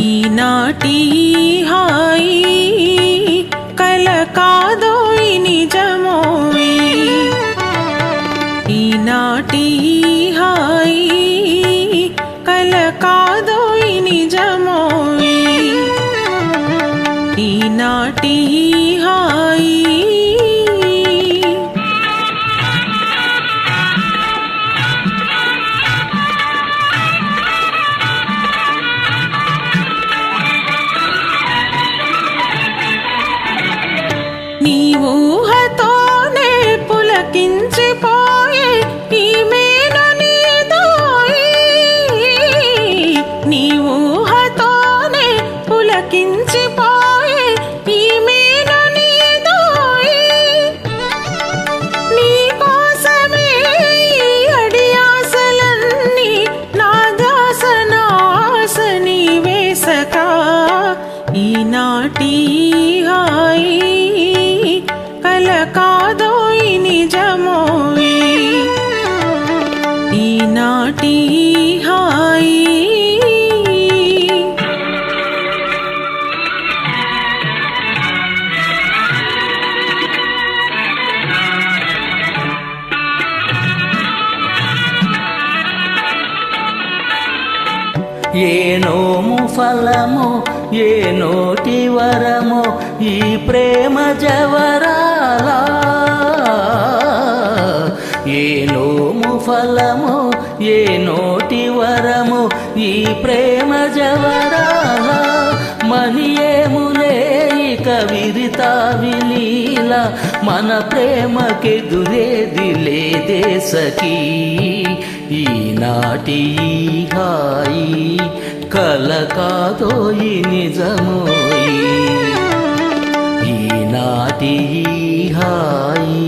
ఈనాటి హాయి కలకాదో కాదోయి నిజమోయి. ఈనాటి హాయి. ఏ నోము ఫలము ఏ నోటి వరము ఈ ప్రేమ జవరాలా బలము ఏ నోటి వరము ఈ ప్రేమ జవరా మనియేములే ఇక విరితా విలీల మన ప్రేమకెదురేది లేదే సఖీ. ఈనాటి హాయి కల కాదోయి నిజమోయి ఈనాటి హాయి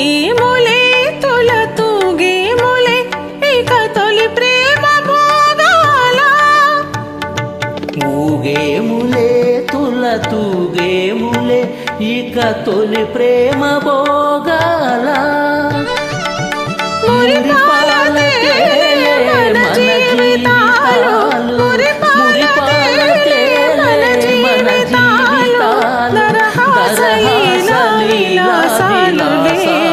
తూగేములే తొల తూగేములే ఇక తొలి ప్రేమ భోగాల ఊగేములే తుల తూగేములే ఇక తొలి ప్రేమ భోగాల लीला सालू ले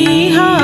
हरी हा।